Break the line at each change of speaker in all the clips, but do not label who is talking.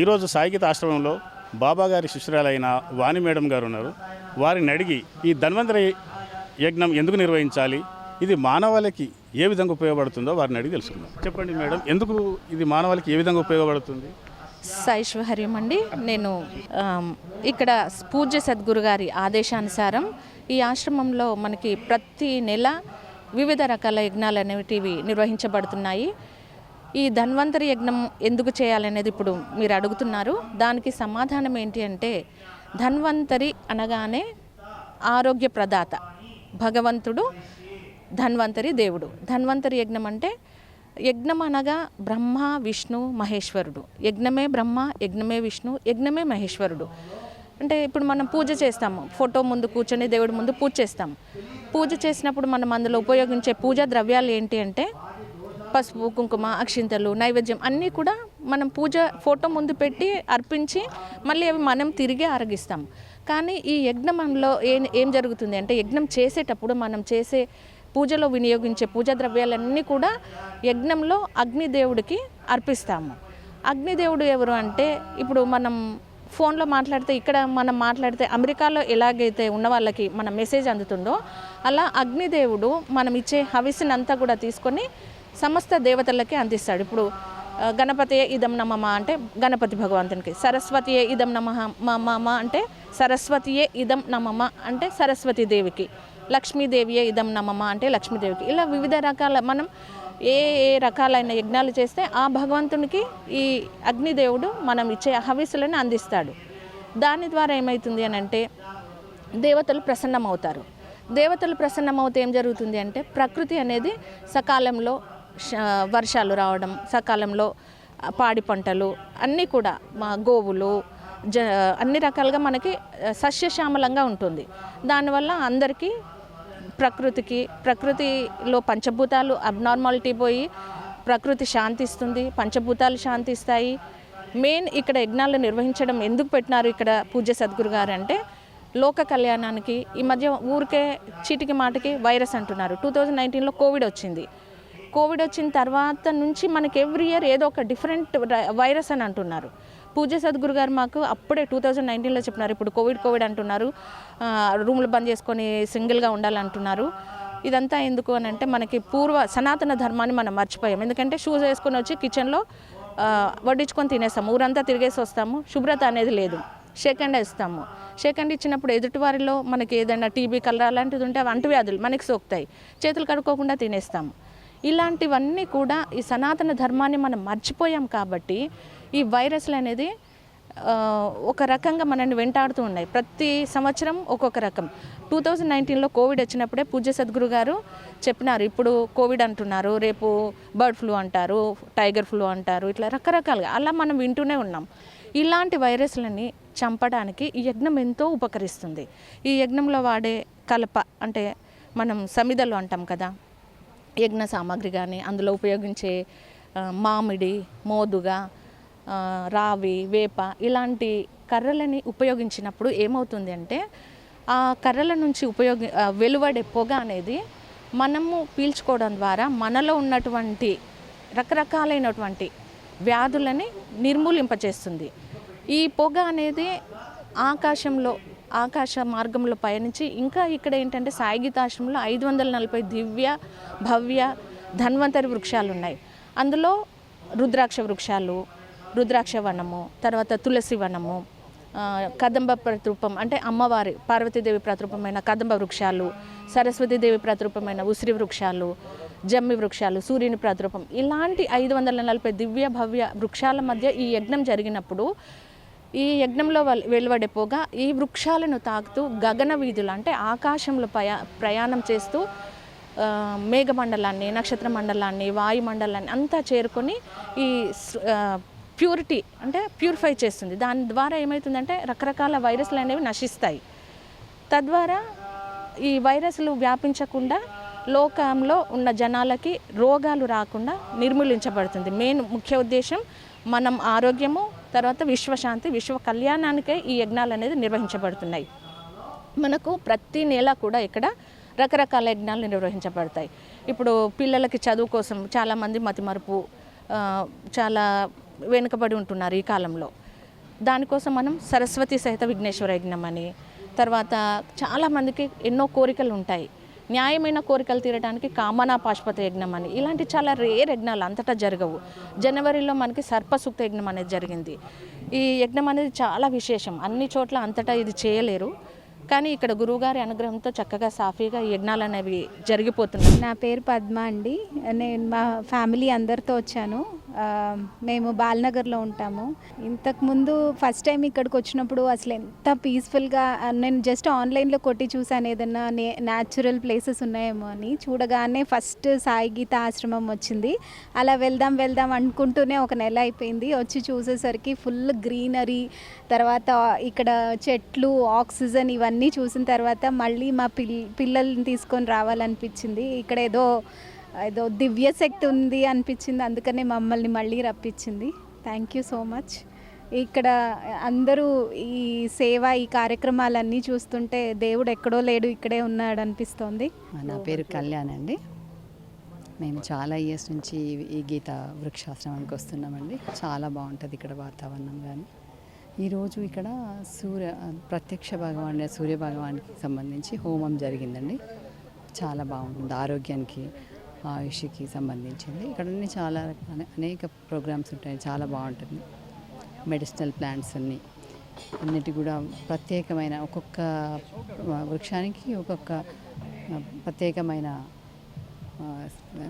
ఈరోజు సాయిగీత ఆశ్రమంలో బాబాగారి శిష్యురాలైన వాణి మేడం గారు ఉన్నారు. వారిని అడిగి ఈ ధన్వంతరి యజ్ఞం ఎందుకు నిర్వహించాలి? ఇది మానవాళికి ఏ విధంగా ఉపయోగపడుతుందో వారిని అడిగి తెలుసుకుందాం. చెప్పండి మేడం ఎందుకు ఇది మానవాళికి ఏ విధంగా ఉపయోగపడుతుంది?
సాయిశ్వర్యం అండి. నేను ఇక్కడ పూజ్య సద్గురు గారి ఆదేశానుసారం ఈ ఆశ్రమంలో మనకి ప్రతి నెల వివిధ రకాల యజ్ఞాలు అనేటివి నిర్వహించబడుతున్నాయి. ఈ ధన్వంతరి యజ్ఞం ఎందుకు చేయాలనేది ఇప్పుడు మీరు అడుగుతున్నారు. దానికి సమాధానం ఏంటి అంటే ధన్వంతరి అనగానే ఆరోగ్య ప్రదాత భగవంతుడు ధన్వంతరి దేవుడు. ధన్వంతరి యజ్ఞం అంటే యజ్ఞం అనగా బ్రహ్మ విష్ణు మహేశ్వరుడు. యజ్ఞమే బ్రహ్మ యజ్ఞమే విష్ణు యజ్ఞమే మహేశ్వరుడు. అంటే ఇప్పుడు మనం పూజ చేస్తాము ఫోటో ముందు కూర్చొని దేవుడి ముందు పూజ చేస్తాం పూజ చేసినప్పుడు మనం అందులో ఉపయోగించే పూజా ద్రవ్యాలు ఏంటి అంటే పసుపు కుంకుమ అక్షింతలు నైవేద్యం అన్నీ కూడా మనం పూజ ఫోటో ముందు పెట్టి అర్పించి మళ్ళీ అవి మనం తిరిగి ఆరగిస్తాం. కానీ ఈ యజ్ఞంలో ఏం ఏం జరుగుతుంది అంటే యజ్ఞం చేసేటప్పుడు మనం చేసే పూజలో వినియోగించే పూజా ద్రవ్యాలన్నీ కూడా యజ్ఞంలో అగ్నిదేవుడికి అర్పిస్తాము. అగ్నిదేవుడు ఎవరు అంటే ఇప్పుడు మనం ఫోన్లో మాట్లాడితే ఇక్కడ మనం మాట్లాడితే అమెరికాలో ఎలాగైతే ఉన్న వాళ్ళకి మన మెసేజ్ అందుతుందో అలా అగ్నిదేవుడు మనం ఇచ్చే హవిస్నంతా కూడా తీసుకొని సమస్త దేవతలకి అందిస్తాడు. ఇప్పుడు గణపతియే ఇదం నమమ అంటే గణపతి భగవంతునికి. సరస్వతియే ఇదం నమ మమ అంటే సరస్వతియే ఇదం నమమ అంటే సరస్వతి దేవికి. లక్ష్మీదేవియే ఇదం నమమ అంటే లక్ష్మీదేవికి. ఇలా వివిధ రకాల మనం ఏ ఏ రకాలైన యజ్ఞాలు చేస్తే ఆ భగవంతునికి ఈ అగ్నిదేవుడు మనం ఇచ్చే హవిసులను అందిస్తాడు. దాని ద్వారా ఏమవుతుంది అని అంటే దేవతలు ప్రసన్నమవుతారు. దేవతలు ప్రసన్నమవుతే ఏం జరుగుతుంది అంటే ప్రకృతి అనేది సకాలంలో వర్షాలు రావడం సకాలంలో పాడి పంటలు అన్నీ కూడా మా గోవులు జ అన్ని రకాలుగా మనకి సస్యశ్యామలంగా ఉంటుంది. దానివల్ల అందరికీ ప్రకృతికి ప్రకృతిలో పంచభూతాలు అబ్నార్మాలిటీ పోయి ప్రకృతి శాంతిస్తుంది పంచభూతాలు శాంతిస్తాయి. మెయిన్ ఇక్కడ యజ్ఞాలు నిర్వహించడం ఎందుకు పెట్టినారు ఇక్కడ పూజ సద్గురు గారు అంటే లోక కళ్యాణానికి ఈ మధ్య ఊరికే చీటికి మాటికి వైరస్ అంటున్నారు. టూ థౌజండ్ నైన్టీన్లో కోవిడ్ వచ్చింది. కోవిడ్ వచ్చిన తర్వాత నుంచి మనకి ఎవ్రీ ఇయర్ ఏదో ఒక డిఫరెంట్ వైరస్ అని అంటున్నారు. పూజ సద్గురు గారు మాకు అప్పుడే టూ థౌజండ్ నైన్టీన్లో చెప్పినారు. ఇప్పుడు కోవిడ్ కోవిడ్ అంటున్నారు. రూమ్లు బంద్ చేసుకొని సింగిల్గా ఉండాలంటున్నారు. ఇదంతా ఎందుకు అని అంటే మనకి పూర్వ సనాతన ధర్మాన్ని మనం మర్చిపోయాం. ఎందుకంటే షూస్ వేసుకొని వచ్చి కిచెన్లో వడ్డించుకొని తినేస్తాము. ఊరంతా తిరిగేసి వస్తాము. శుభ్రత అనేది లేదు. షేక్ హ్యాండ్ ఇస్తాము. సెకండ్ ఇచ్చినప్పుడు ఎదుటివారిలో మనకి ఏదైనా టీబీ కలరా అలాంటిది ఉంటే అవి అంటువ్యాధులు మనకి సోకుతాయి. చేతులు కడుక్కోకుండా తినేస్తాము. ఇలాంటివన్నీ కూడా ఈ సనాతన ధర్మాన్ని మనం మర్చిపోయాం కాబట్టి ఈ వైరస్లు అనేది ఒక రకంగా మనల్ని వెంటాడుతూ ఉన్నాయి. ప్రతి సంవత్సరం ఒక్కొక్క రకం. టూ థౌజండ్ నైన్టీన్లో కోవిడ్ వచ్చినప్పుడే పూజ్య సద్గురు గారు చెప్పినారు. ఇప్పుడు కోవిడ్ అంటున్నారు రేపు బర్డ్ ఫ్లూ అంటారు టైగర్ ఫ్లూ అంటారు ఇట్లా రకరకాలుగా. అలా మనం వింటూనే ఉన్నాం. ఇలాంటి వైరస్లని చంపడానికి ఈ యజ్ఞం ఎంతో ఉపకరిస్తుంది. ఈ యజ్ఞంలో వాడే కలప అంటే మనం సమిదలు అంటాం కదా యజ్ఞ సామాగ్రి కానీ అందులో ఉపయోగించే మామిడి మోదుగా రావి వేప ఇలాంటి కర్రలని ఉపయోగించినప్పుడు ఏమవుతుంది అంటే ఆ కర్రల నుంచి ఉపయోగి వెలువడే పొగ అనేది మనము పీల్చుకోవడం ద్వారా మనలో ఉన్నటువంటి రకరకాలైనటువంటి వ్యాధులని నిర్మూలింపచేస్తుంది. ఈ పొగ అనేది ఆకాశంలో ఆకాశ మార్గంలో పయనించి ఇంకా ఇక్కడ ఏంటంటే సాయిగీతాశ్రమంలో ఐదు వందల నలభై దివ్య భవ్య ధన్వంతరి వృక్షాలు ఉన్నాయి అందులో రుద్రాక్ష వృక్షాలు రుద్రాక్ష వనము తర్వాత తులసి వనము కదంబ ప్రతిరూపం అంటే అమ్మవారి పార్వతీదేవి ప్రతిరూపమైన కదంబ వృక్షాలు సరస్వతీదేవి ప్రతిరూపమైన ఉసిరి వృక్షాలు జమ్మి వృక్షాలు సూర్యుని ప్రతిరూపం ఇలాంటి ఐదు వందల నలభై దివ్య భవ్య వృక్షాల మధ్య ఈ యజ్ఞం జరిగినప్పుడు ఈ యజ్ఞంలో వెల్- వెలువడే పొగ ఈ వృక్షాలను తాకుతూ గగన వీధులు అంటే ఆకాశంలో పయా ప్రయాణం చేస్తూ మేఘమండలాన్ని నక్షత్ర మండలాన్ని వాయుమండలాన్ని అంతా చేరుకొని ఈ ప్యూరిటీ అంటే ప్యూరిఫై చేస్తుంది. దాని ద్వారా ఏమవుతుందంటే రకరకాల వైరస్లు అనేవి నశిస్తాయి. తద్వారా ఈ వైరస్లు వ్యాపించకుండా లోకంలో ఉన్న జనాలకి రోగాలు రాకుండా నిర్మూలించబడుతుంది. మెయిన్ ముఖ్య ఉద్దేశం మనం ఆరోగ్యము తర్వాత విశ్వశాంతి విశ్వ కళ్యాణానికే ఈ యజ్ఞాలు అనేది నిర్వహించబడుతున్నాయి. మనకు ప్రతి నెల కూడా ఇక్కడ రకరకాల యజ్ఞాలు నిర్వహించబడతాయి. ఇప్పుడు పిల్లలకి చదువు కోసం చాలామంది మతిమరుపు చాలా వెనుకబడి ఉంటున్నారు ఈ కాలంలో. దానికోసం మనం సరస్వతి సహిత విఘ్నేశ్వర యజ్ఞం అని తర్వాత చాలామందికి ఎన్నో కోరికలు ఉంటాయి న్యాయమైన కోరికలు తీరడానికి కామనా పాశుపత యజ్ఞం అని. ఇలాంటి చాలా రేర్ యజ్ఞాలు అంతటా జరగవు. జనవరిలో మనకి సర్పసూక్త యజ్ఞం అనేది జరిగింది. ఈ యజ్ఞం అనేది చాలా విశేషం. అన్ని చోట్ల అంతటా ఇది చేయలేరు. కానీ ఇక్కడ గురువుగారి అనుగ్రహంతో చక్కగా సాఫీగా యజ్ఞాలు అనేవి జరిగిపోతున్నాయి.
నా పేరు పద్మ అండి. నేను మా ఫ్యామిలీ అందరితో వచ్చాను. మేము బాల్నగర్లో ఉంటాము. ఇంతకుముందు ఫస్ట్ టైం ఇక్కడికి వచ్చినప్పుడు అసలు ఎంత పీస్ఫుల్గా నేను జస్ట్ ఆన్లైన్లో కొట్టి చూసాను ఏదన్నా నే న్యాచురల్ ప్లేసెస్ ఉన్నాయేమో అని. చూడగానే ఫస్ట్ సాయి గీత ఆశ్రమం వచ్చింది. అలా వెళ్దాం వెళ్దాం అనుకుంటూనే ఒక నెల అయిపోయింది. వచ్చి చూసేసరికి ఫుల్ గ్రీనరీ తర్వాత ఇక్కడ చెట్లు ఆక్సిజన్ ఇవన్నీ చూసిన తర్వాత మళ్ళీ మా పిల్ పిల్లల్ని తీసుకొని రావాలనిపించింది. ఇక్కడ ఏదో ఏదో దివ్య శక్తి ఉంది అనిపించింది. అందుకనే మమ్మల్ని మళ్ళీ రప్పించింది. థ్యాంక్ యూ సో మచ్ ఇక్కడ అందరూ ఈ సేవ ఈ కార్యక్రమాలన్నీ చూస్తుంటే దేవుడు ఎక్కడో లేడు ఇక్కడే ఉన్నాడు అనిపిస్తోంది.
నా పేరు కళ్యాణ్ అండి. మేము చాలా ఇయర్స్ నుంచి ఈ- ఈ గీత వృక్షాశ్రమానికి వస్తున్నామండి. చాలా బాగుంటుంది ఇక్కడ వాతావరణం కానీ ఈరోజు ఇక్కడ సూర్య ప్రత్యక్ష భగవాన్ సూర్య భగవానికి సంబంధించి హోమం జరిగిందండి. చాలా బాగుంటుంది. ఆరోగ్యానికి ఆయుష్కి సంబంధించింది. ఇక్కడ చాలా రకాల అనేక ప్రోగ్రామ్స్ ఉంటాయి. చాలా బాగుంటుంది. మెడిసినల్ ప్లాంట్స్ అన్నీ. అన్నిటి కూడా ప్రత్యేకమైన ఒక్కొక్క వృక్షానికి ఒక్కొక్క ప్రత్యేకమైన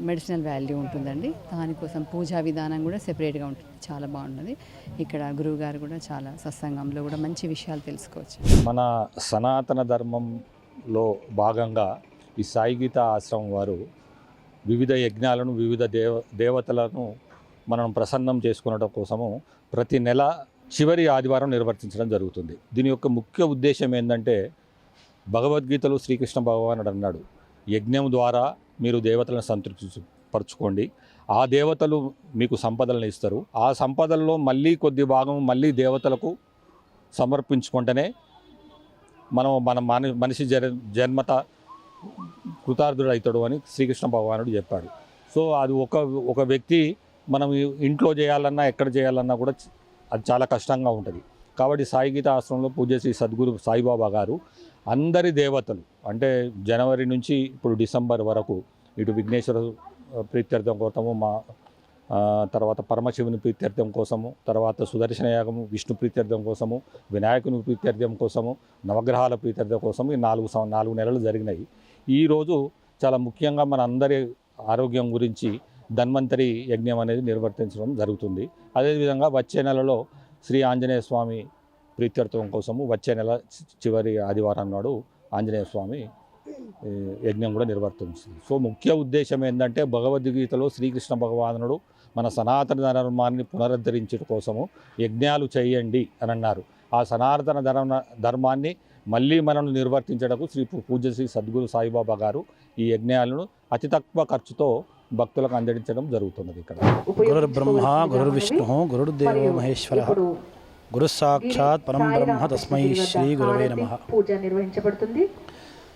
మెడిసినల్ వాల్యూ ఉంటుందండి. దానికోసం పూజా విధానం కూడా సెపరేట్గా ఉంటుంది. చాలా బాగుంటుంది. ఇక్కడ గురువుగారు కూడా చాలా సత్సంగంలో కూడా మంచి విషయాలు తెలుసుకోవచ్చు.
మన సనాతన ధర్మంలో భాగంగా ఈ సాయి గీత ఆశ్రమం వారు వివిధ యజ్ఞాలను వివిధ దేవ దేవతలను మనం ప్రసన్నం చేసుకునడం కోసము ప్రతి నెల చివరి ఆదివారం నిర్వర్తించడం జరుగుతుంది. దీని యొక్క ముఖ్య ఉద్దేశం ఏంటంటే భగవద్గీతలో శ్రీకృష్ణ భగవానుడు అన్నాడు యజ్ఞం ద్వారా మీరు దేవతలను సంతృప్తి పరచుకోండి ఆ దేవతలు మీకు సంపదలను ఇస్తారు. ఆ సంపదల్లో మళ్ళీ కొద్ది భాగం మళ్ళీ దేవతలకు సమర్పించుకుంటేనే మనం మన మన మనిషి జన్మత కృతార్థుడు అవుతాడు అని శ్రీకృష్ణ భగవానుడు చెప్పాడు. సో అది ఒక ఒక వ్యక్తి మనం ఇంట్లో చేయాలన్నా ఎక్కడ చేయాలన్నా కూడా అది చాలా కష్టంగా ఉంటుంది. కాబట్టి సాయి గీత ఆశ్రమంలో పూజ శ్రీ సద్గురు సాయిబాబా గారు అందరి దేవతలు అంటే జనవరి నుంచి ఇప్పుడు డిసెంబర్ వరకు ఇటు విఘ్నేశ్వర ప్రీత్యర్థం కోసము మా తర్వాత పరమశివుని ప్రీత్యర్థం కోసము తర్వాత సుదర్శన యాగము విష్ణు ప్రీత్యర్థం కోసము వినాయకుని ప్రీత్యర్థం కోసము నవగ్రహాల ప్రీత్యర్థం కోసం ఈ నాలుగు నాలుగు నెలలు జరిగినాయి. ఈరోజు చాలా ముఖ్యంగా మన అందరి ఆరోగ్యం గురించి ధన్వంతరి యజ్ఞం అనేది నిర్వర్తించడం జరుగుతుంది. అదేవిధంగా వచ్చే నెలలో శ్రీ ఆంజనేయ స్వామి ప్రీత్యర్థం కోసము వచ్చే నెల చి- చివరి ఆదివారం నాడు ఆంజనేయ స్వామి యజ్ఞం కూడా నిర్వర్తిస్తుంది. సో ముఖ్య ఉద్దేశం ఏంటంటే భగవద్గీతలో శ్రీకృష్ణ భగవానుడు మన సనాతన ధర్మాన్ని పునరుద్ధరించడం కోసము యజ్ఞాలు చేయండి అని అన్నారు. ఆ సనాతన ధర్మ ధర్మాన్ని మళ్ళీ మనం నిర్వర్తించడానికి శ్రీ పూ- పూజ్య శ్రీ సద్గురు సాయిబాబా గారు ఈ యజ్ఞాలను అతి తక్కువ ఖర్చుతో భక్తులకు అందించడం జరుగుతున్నది ఇక్కడ
గురుర్బ్రహ్మ గురుర్విష్ణు గురుర్దేవో మహేశ్వర గురు సాక్షాత్ పరం బ్రహ్మ తస్మై శ్రీ గురవే నమ
పూజ నిర్వహించబడుతుంది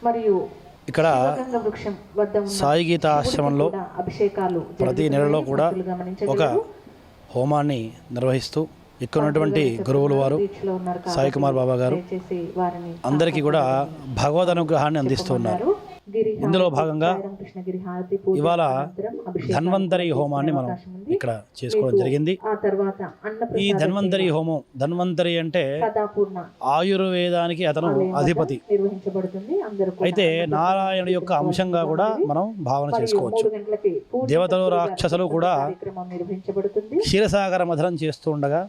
మరియు
ఇక్కడ సాయి గీత ఆశ్రమంలో
అభిషేకాలు
ప్రతి నెలలో. కూడా. ఒక హోమాన్ని నిర్వహిస్తూ ఇక్కడ ఉన్నటువంటి గురువులు వారు సాయి కుమార్ బాబా గారు అందరికీ కూడా భగవద్ అనుగ్రహాన్ని అందిస్తూ ఉన్నారు ఇందులో భాగంగా ఇవాళ ధన్వంతరి హోమాన్ని మనం. ఇక్కడ చేసుకోవడం జరిగింది. ఈ ధన్వంతరి హోమం ధన్వంతరి అంటే ఆయుర్వేదానికి అతను అధిపతి. అయితే నారాయణుడి యొక్క అంశంగా కూడా మనం భావన చేసుకోవచ్చు. దేవతలు, రాక్షసులు కూడా క్షీరసాగర మధనం చేస్తూ ఉండగా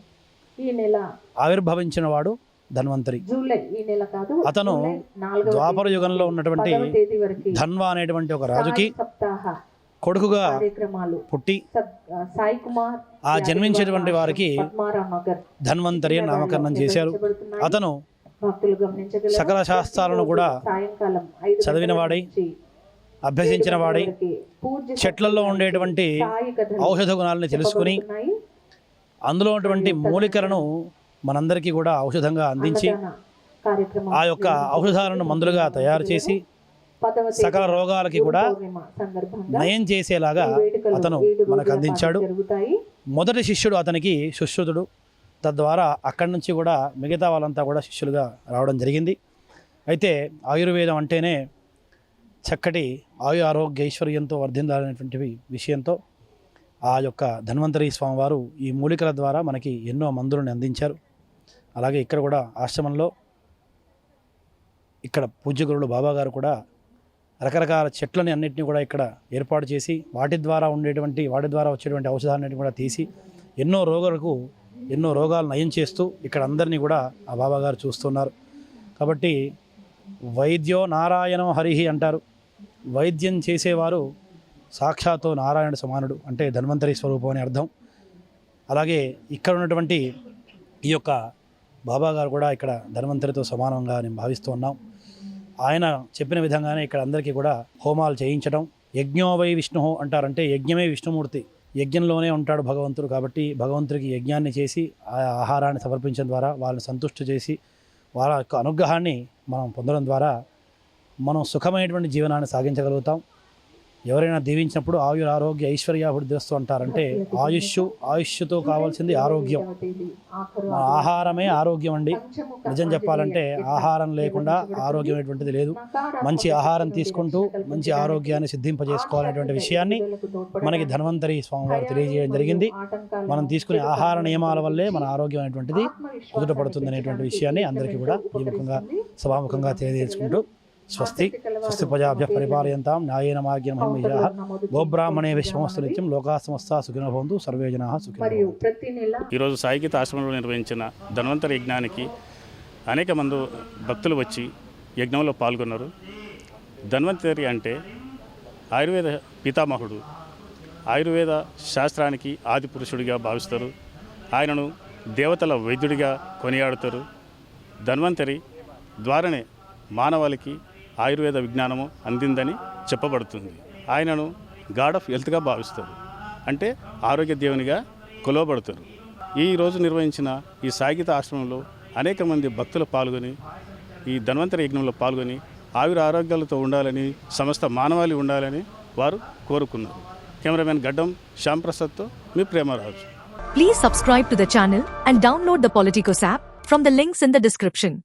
ఈ నెల
ఆవిర్భవించిన వాడు ధన్వంతరి
జూలై ఈ నెల కాదు
అతను ద్వాపర యుగంలో ఉన్నటువంటి ధన్వ అనేటువంటి ఒక రాజుకి కొడుకుగా
కార్యక్రమాలు
పుట్టి
సాయి కుమార్
ఆ జన్మించేటువంటి వారికి ధన్వంతరి నామకరణం చేశారు. అతను. సకల శాస్త్రాలను కూడా చదివిన వాడై, అభ్యసించిన వాడై చెట్లలో ఉండేటువంటి ఔషధ గుణాలని తెలుసుకుని. అందులో ఉన్నటువంటి మూలికలను మనందరికీ కూడా ఔషధంగా అందించి ఆ యొక్క ఔషధాలను మందులుగా తయారు చేసి సకల రోగాలకి కూడా నయం చేసేలాగా అతను మనకు అందించాడు. మొదటి శిష్యుడు అతనికి సుశ్రుతుడు తద్వారా అక్కడి నుంచి కూడా మిగతా వాళ్ళంతా కూడా శిష్యులుగా రావడం జరిగింది. అయితే ఆయుర్వేదం అంటేనే చక్కటి ఆయు ఆరోగ్య ఐశ్వర్యంతో వర్ధిల్లాలనేటువంటి విషయంతో ఆ యొక్క ధన్వంతరి స్వామివారు ఈ మూలికల ద్వారా మనకి ఎన్నో మందులను అందించారు. అలాగే ఇక్కడ కూడా ఆశ్రమంలో ఇక్కడ పూజ్యగురుడు గురువులు బాబాగారు కూడా రకరకాల చెట్లని అన్నింటినీ కూడా ఇక్కడ ఏర్పాటు చేసి వాటి ద్వారా ఉండేటువంటి వాటి ద్వారా వచ్చేటువంటి ఔషధాలన్నింటినీ కూడా తీసి ఎన్నో రోగాలకు ఎన్నో రోగాలు నయం చేస్తూ ఇక్కడ అందరినీ కూడా ఆ బాబాగారు చూస్తున్నారు. కాబట్టి వైద్యో నారాయణం హరిహి అంటారు. వైద్యం చేసేవారు సాక్షాత్తు నారాయణ సమానుడు అంటే ధన్వంతరి స్వరూపం అని అర్థం. అలాగే ఇక్కడ ఉన్నటువంటి ఈ యొక్క బాబా గారు కూడా ఇక్కడ ధన్వంతరితో సమానంగా నేను భావిస్తూ ఉన్నాం. ఆయన చెప్పిన విధంగానే ఇక్కడ అందరికీ కూడా హోమాలు చేయించడం. యజ్ఞోవై విష్ణు అంటారంటే యజ్ఞమే విష్ణుమూర్తి. యజ్ఞంలోనే ఉంటాడు భగవంతుడు కాబట్టి భగవంతుడికి యజ్ఞాన్ని చేసి ఆ ఆహారాన్ని సమర్పించడం ద్వారా వాళ్ళని సంతుష్టి చేసి వాళ్ళ యొక్క అనుగ్రహాన్ని మనం పొందడం ద్వారా మనం సుఖమైనటువంటి జీవనాన్ని సాగించగలుగుతాం. ఎవరైనా దీవించినప్పుడు ఆయుర ఆరోగ్య ఐశ్వర్యాభివృద్ధిస్తూ అంటారంటే ఆయుష్ ఆయుష్తో కావాల్సింది ఆరోగ్యం. మన ఆహారమే ఆరోగ్యం అండి. నిజం చెప్పాలంటే ఆహారం లేకుండా ఆరోగ్యమైనటువంటిది లేదు. మంచి ఆహారం తీసుకుంటూ మంచి ఆరోగ్యాన్ని సిద్ధింపజేసుకోవాలనేటువంటి విషయాన్ని మనకి ధన్వంతరి స్వామివారు తెలియజేయడం జరిగింది. మనం తీసుకునే ఆహార నియమాల వల్లే మన ఆరోగ్యం అనేటువంటిది కుదుటపడుతుంది అనేటువంటి విషయాన్ని అందరికీ కూడా ఈ ముఖంగా సభాముఖంగా తెలియజేసుకుంటూ స్వస్తి. స్వస్తి ప్రజాభ్య పరిపాలయంతాం. న్యాయేన మార్గేణ మహిమయా గోబ్రాహ్మణే విశ్వమస్తు నిత్యం లోకా సమస్త సుఖినో భవంతు. సర్వే జనా సుఖినో
ఈరోజు సాయిగీత ఆశ్రమంలో నిర్వహించిన ధన్వంతరి యజ్ఞానికి అనేక మంది భక్తులు వచ్చి యజ్ఞంలో పాల్గొన్నారు. ధన్వంతరి అంటే ఆయుర్వేద పితామహుడు. ఆయుర్వేద శాస్త్రానికి ఆది పురుషుడిగా భావిస్తారు. ఆయనను దేవతల వైద్యుడిగా కొనియాడుతారు. ధన్వంతరి ద్వారానే మానవాళికి ఆయుర్వేద విజ్ఞానము అందిందని చెప్పబడుతుంది. ఆయనను గాడ్ ఆఫ్ హెల్త్గా భావిస్తారు. అంటే ఆరోగ్య దేవునిగా కొలవబడతారు. ఈ రోజు నిర్వహించిన ఈ సాగిత ఆశ్రమంలో అనేక మంది భక్తులు పాల్గొని ఈ ధన్వంతరి యజ్ఞంలో పాల్గొని ఆవిరి ఆరోగ్యాలతో ఉండాలని సమస్త మానవాళి ఉండాలని వారు కోరుకున్నారు. కెమెరామెన్ గడ్డం శ్యాంప్రసాద్తో మీ Premaraju.
Please subscribe to the channel and download the Politicos app from the links in the description